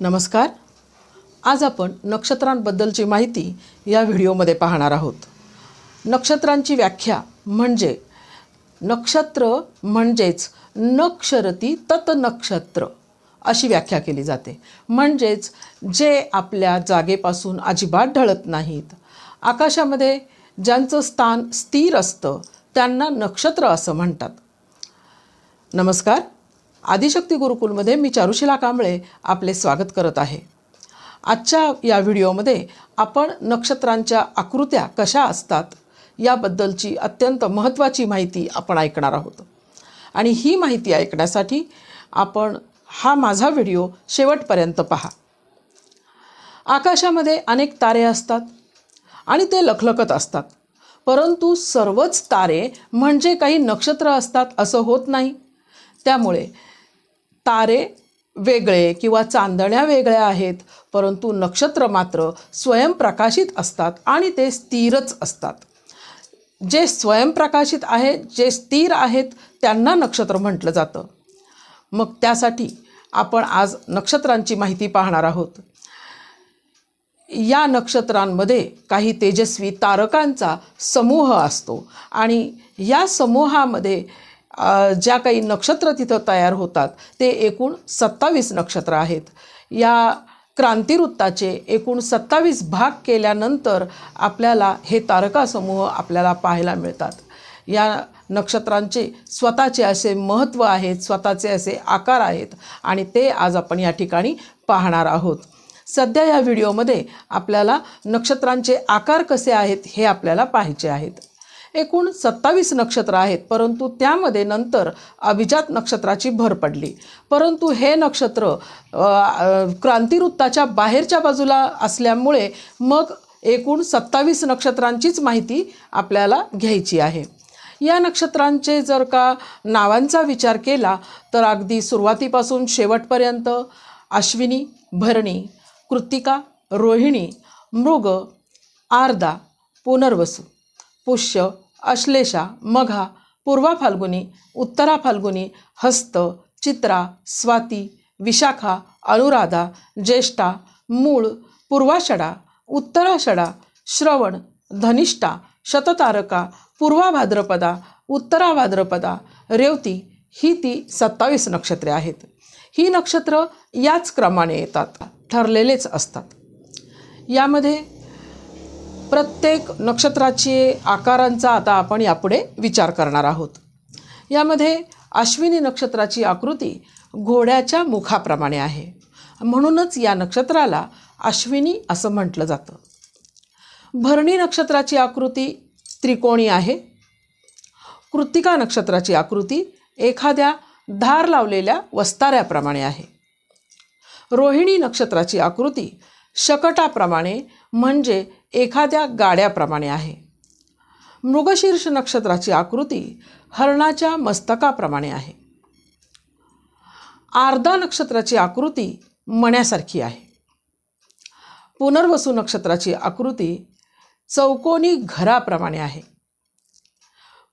नमस्कार. आज आपण नक्षत्रांबद्दलची माहिती या व्हिडिओमध्ये पाहणार आहोत. नक्षत्रांची व्याख्या म्हणजे नक्षत्र म्हणजेच नक्षरती तत नक्षत्र अशी व्याख्या केली जाते. म्हणजेच जे आपल्या जागेपासून अजिबात ढळत नाहीत. आकाशामध्ये ज्यांचं स्थान स्थिर असतं त्यांना नक्षत्र असं म्हणतात. नमस्कार. आदिशक्ती गुरुकुलमध्ये मी चारुशिला कांबळे आपले स्वागत करत आहे. आजच्या या व्हिडिओमध्ये आपण नक्षत्रांच्या आकृत्या कशा असतात याबद्दलची अत्यंत महत्त्वाची माहिती आपण ऐकणार आहोत. आणि ही माहिती ऐकण्यासाठी आपण हा माझा व्हिडिओ शेवटपर्यंत पहा. आकाशामध्ये अनेक तारे असतात आणि ते लखलखत असतात. परंतु सर्वच तारे म्हणजे काही नक्षत्र असतात असं होत नाही. त्यामुळे तारे वेगळे किंवा चांदण्या वेगळ्या आहेत परंतु नक्षत्र मात्र स्वयंप्रकाशित असतात आणि ते स्थिरच असतात. जे स्वयंप्रकाशित आहेत जे स्थिर आहेत त्यांना नक्षत्र म्हटलं जातं. मग त्यासाठी आपण आज नक्षत्रांची माहिती पाहणार आहोत. या नक्षत्रांमध्ये काही तेजस्वी तारकांचा समूह असतो आणि या समूहामध्ये ज्या काही नक्षत्र तिथं तयार होतात ते एकूण सत्तावीस नक्षत्र आहेत. या क्रांतिवृत्ताचे एकूण सत्तावीस भाग केल्यानंतर आपल्याला हे तारकासमूह आपल्याला पाहायला मिळतात. या नक्षत्रांचे स्वतःचे असे महत्त्व आहेत स्वतःचे असे आकार आहेत आणि ते आज आपण या ठिकाणी पाहणार आहोत. सध्या या व्हिडिओमध्ये आपल्याला नक्षत्रांचे आकार कसे आहेत हे आपल्याला पाहायचे आहेत. एकूण सत्तावीस नक्षत्र आहेत परंतु त्यामध्ये नंतर अभिजात नक्षत्राची भर पडली. परंतु हे नक्षत्र क्रांतिवृत्ताच्या बाहेरच्या बाजूला असल्यामुळे मग एकूण सत्तावीस नक्षत्रांचीच माहिती आपल्याला घ्यायची आहे. या नक्षत्रांचे जर का नावांचा विचार केला तर अगदी सुरुवातीपासून शेवटपर्यंत अश्विनी भरणी कृत्तिका रोहिणी मृग आर्दा पुनर्वसू पुष्य अश्लेषा मघा पूर्वा फाल्गुनी उत्तरा फाल्गुनी हस्त चित्रा स्वाती विशाखा अनुराधा ज्येष्ठा मूळ पूर्वाषडा उत्तराषडा श्रवण धनिष्ठा शततारका पूर्वा भाद्रपदा उत्तरा भाद्रपदा रेवती ही ती सत्तावीस नक्षत्रे आहेत. ही नक्षत्र याच क्रमाने येतात ठरलेलेच असतात. यामध्ये प्रत्येक नक्षत्राची आकारांचा आता आपण यापुढे विचार करणार आहोत. यामध्ये अश्विनी नक्षत्राची आकृती घोड्याच्या मुखाप्रमाणे आहे. म्हणूनच या नक्षत्राला अश्विनी असं म्हटलं जातं. भरणी नक्षत्राची आकृती त्रिकोणी आहे. कृत्तिका नक्षत्राची आकृती एखाद्या धार लावलेल्या वस्ताऱ्याप्रमाणे आहे. रोहिणी नक्षत्राची आकृती शकटाप्रमाणे म्हणजे एखाद्या गाड्याप्रमाणे आहे. मृगशीर्ष नक्षत्राची आकृती हरणाच्या मस्तकाप्रमाणे आहे. आर्धा नक्षत्राची आकृती मण्यासारखी आहे. पुनर्वसू नक्षत्राची आकृती चौकोनी घराप्रमाणे आहे.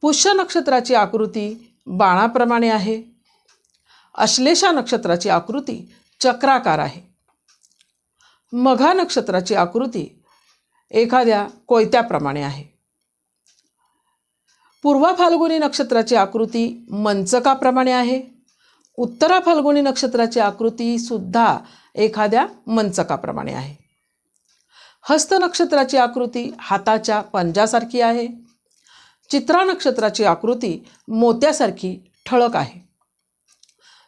पुष्य नक्षत्राची आकृती बाणाप्रमाणे आहे. अश्लेषा नक्षत्राची आकृती चक्राकार आहे. मघा नक्षत्राची आकृती एखाद्या कोयत्याप्रमाणे आहे. पूर्वा फाल्गुनी नक्षत्राची आकृती मंचकाप्रमाणे आहे. उत्तरा फाल्गुनी नक्षत्राची आकृती सुद्धा एखाद्या मंचकाप्रमाणे आहे. हस्त नक्षत्राची आकृती हाताच्या पंजासारखी आहे. चित्रा नक्षत्राची आकृती मोत्यासारखी ठळक आहे.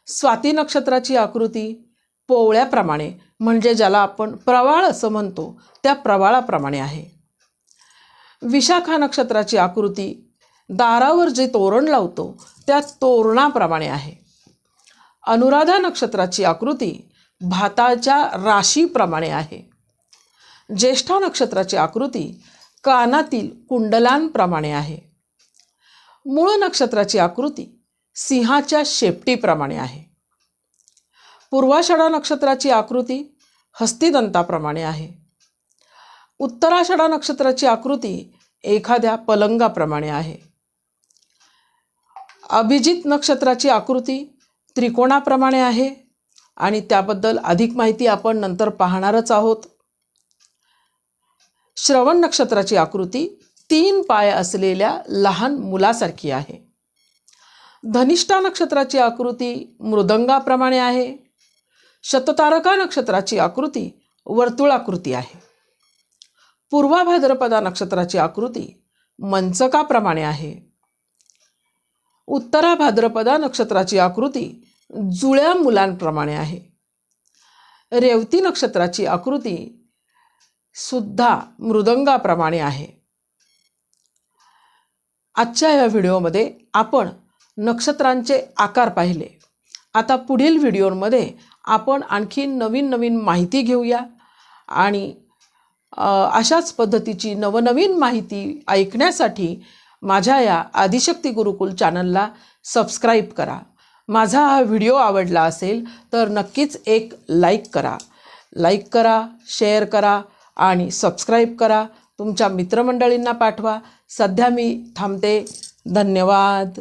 स्वाती नक्षत्राची आकृती पोवळ्याप्रमाणे म्हणजे ज्याला आपण प्रवाळ असं म्हणतो त्या प्रवाळाप्रमाणे आहे. विशाखा नक्षत्राची आकृती दारावर जे तोरण लावतो त्या तोरणाप्रमाणे आहे. अनुराधा नक्षत्राची आकृती भाताच्या राशीप्रमाणे आहे. ज्येष्ठा नक्षत्राची आकृती कानातील कुंडलांप्रमाणे आहे. मूळ नक्षत्राची आकृती सिंहाच्या शेपटीप्रमाणे आहे. पूर्वाषाढा नक्षत्राची आकृती हस्तिदंताप्रमाणे आहे. उत्तराषाढा नक्षत्राची आकृती एखाद्या पलंगाप्रमाणे आहे. अभिजित नक्षत्राची आकृती त्रिकोणाप्रमाणे आहे आणि त्याबद्दल अधिक माहिती आपण नंतर पाहणारच आहोत. श्रवण नक्षत्राची आकृती तीन पाय असलेल्या लहान मुलासारखी आहे. धनिष्ठा नक्षत्राची आकृती मृदंगाप्रमाणे आहे. शततारका नक्षत्राची आकृती वर्तुळाकृती आहे. पूर्वा भाद्रपदा नक्षत्राची आकृती मंचकाप्रमाणे आहे. उत्तरा भाद्रपदा नक्षत्राची आकृती जुळ्या मुलांप्रमाणे आहे. रेवती नक्षत्राची आकृती सुद्धा मृदंगाप्रमाणे आहे. आजच्या या व्हिडिओमध्ये आपण नक्षत्रांचे आकार पाहिले. आता पुढील व्हिडिओमध्ये आपण आणखी नवीन नवीन माहिती घेऊया. आणि अशाच पद्धतीची नवनवीन माहिती ऐकण्यासाठी माझ्या या आदिशक्ती गुरुकुल चॅनलला सबस्क्राईब करा. माझा हा व्हिडिओ आवडला असेल तर नक्कीच एक लाईक करा. लाईक करा शेअर करा आणि सबस्क्राईब करा. तुमच्या मित्रमंडळींना पाठवा. सध्या मी थांबते. धन्यवाद.